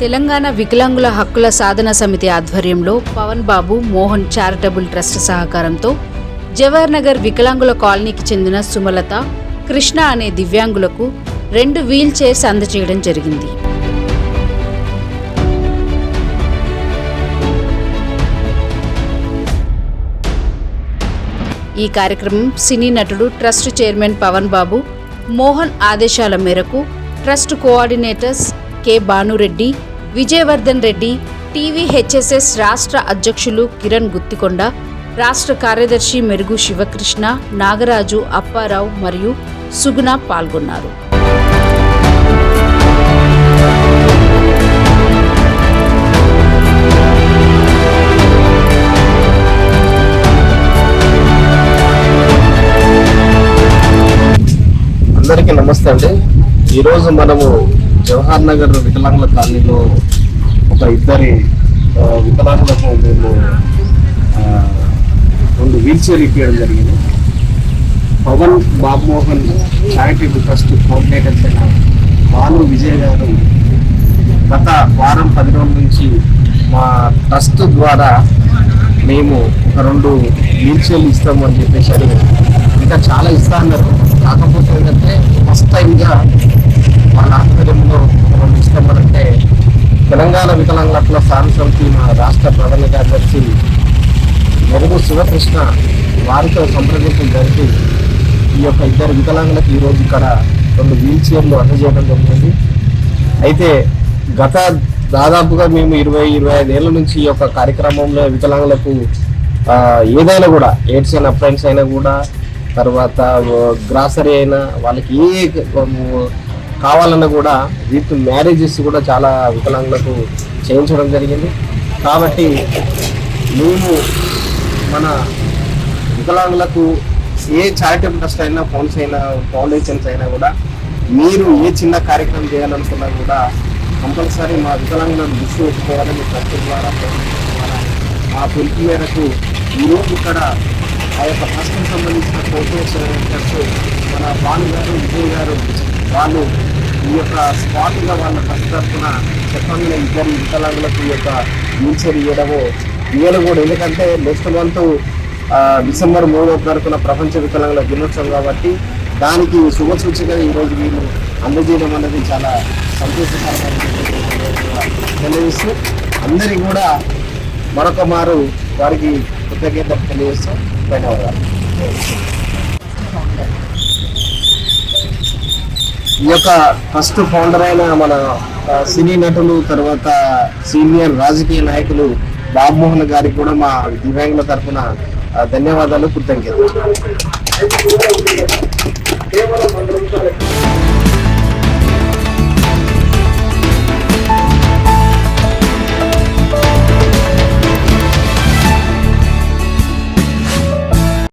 తెలంగాణ వికలాంగుల హక్కుల సాధన సమితి ఆధ్వర్యంలో పవన్ బాబు మోహన్ చారిటబుల్ ట్రస్ట్ సహకారంతో జవహర్ నగర్ వికలాంగుల కాలనీకి చెందిన సుమలత కృష్ణ అనే దివ్యాంగులకు రెండు వీల్ చైర్స్ అందచేయడం జరిగింది. ఈ కార్యక్రమం సినీ నటుడు ట్రస్ట్ చైర్మన్ పవన్ బాబు మోహన్ ఆదేశాల మేరకు trust coordinators K. Bhanureddy Vijayavardhan Reddy TVHSS రాష్ట్ర అధ్యక్షులు కిరణ్ గుత్తికొండ రాష్ట్ర కార్యదర్శి మెరుగు శివకృష్ణ నాగరాజు అప్పారావు మరియు సుగుణ పాల్గొన్నారు. అందరికీ నమస్తే అండి. ఈరోజు మనము జవహర్ నగర్ వికలాంగుల కాలనీలో ఒక ఇద్దరి వికలాంగులకు మేము రెండు వీల్ చైర్ ఇప్పించడం జరిగింది. Pawan Babumohan charitable trust coordinators అయిన భాను విజయ్ గారు గత వారం పది రోజుల నుంచి మా ట్రస్ట్ ద్వారా మేము ఒక రెండు వీల్ చైర్లు ఇస్తాము అని చెప్పేసి అడిగారు. ఇంకా చాలా ఇస్తా అన్నారు. కాకపోతే ఏంటంటే ఫస్ట్ టైంగా వాళ్ళ తెలంగాణ వికలాంగుల సాధన సమితి మా రాష్ట్ర ప్రధాన కార్యదర్శి మెరుగు శివకృష్ణ వారితో సంప్రదింపులు జరిపి ఈ యొక్క ఇద్దరు వికలాంగులకు ఈరోజు ఇక్కడ రెండు వీల్ చైర్లు అందజేయడం జరిగింది. అయితే గత దాదాపుగా మేము ఇరవై ఇరవై ఐదేళ్ళ ఏళ్ళ నుంచి ఈ యొక్క కార్యక్రమంలో వికలాంగులకు ఏదైనా కూడా ఎయిడ్స్ అయినా ఫ్రెండ్స్ అయినా కూడా తర్వాత గ్రాసరీ అయినా వాళ్ళకి ఏ కావాలన్నా కూడా విత్ మ్యారేజెస్ కూడా చాలా వికలాంగులకు చేయించడం జరిగింది. కాబట్టి మేము మన వికలాంగులకు ఏ చారిటబుల్ ట్రస్ట్ అయినా ఫోన్స్ అయినా ఫౌండేషన్స్ అయినా కూడా మీరు ఏ చిన్న కార్యక్రమం చేయాలనుకున్నా కూడా కంపల్సరీ మా వికలాంగులను దృష్టి పెట్టుకోవాలని ట్రస్ట్ ద్వారా మా ఆ పిలుపు మేరకు ఈరోజు ఇక్కడ ఆ యొక్క ట్రస్ట్కి సంబంధించిన కోఆర్డినేటర్స్ మన భాను గారు విజయ్ గారు వాళ్ళు ఈ యొక్క స్పాట్గా వాళ్ళ ఫస్ట్ తరఫున చెప్పంగా ఇద్దరు వికలాంగులకు ఈ యొక్క వీల్చైర్ ఇవ్వడము. ఇవ్వడం కూడా ఎందుకంటే నెక్స్ట్ మంత్ డిసెంబర్ మూడవ తారీఖున ప్రపంచ వికలాంగుల దినోత్సవం కాబట్టి దానికి శుభ సూచికగా ఈరోజు వీళ్ళు అందజేయడం అనేది చాలా సంతోషకరమైన తెలియజేస్తూ అందరికీ కూడా మరొక మారు వారికి కృతజ్ఞత తెలియజేస్తూ ధన్యవాదాలు. ఈ యొక్క ఫస్ట్ ఫౌండర్ అయిన మన సినీ నటులు తర్వాత సీనియర్ రాజకీయ నాయకులు బాబుమోహన్ గారికి కూడా మా దివ్యాంగుల తరఫున ధన్యవాదాలు కృతజ్ఞతలు.